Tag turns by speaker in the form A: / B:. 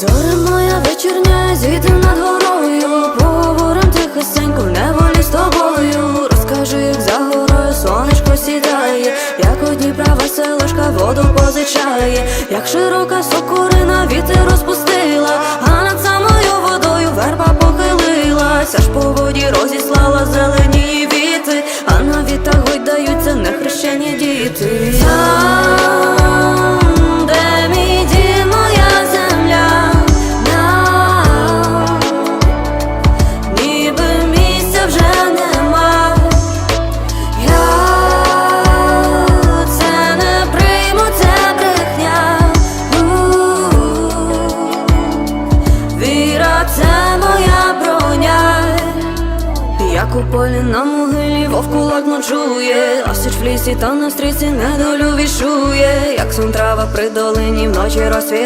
A: Зоре моя вечірня, звіти над горою, поговорим тихесенько, в неволі з тобою. Розкажи, як за горою сонечко сідає, як у Дніпра веселушка воду позичає, як широка сокорина вітер розпустила, а над самою водою верба похилилась, аж по воді розіслала зелені це моя броня. Як у полі на могилі вовк кулак ночує, а в лісі та на стріці недолю вішує, як сон трава при долині вночі розсвіт.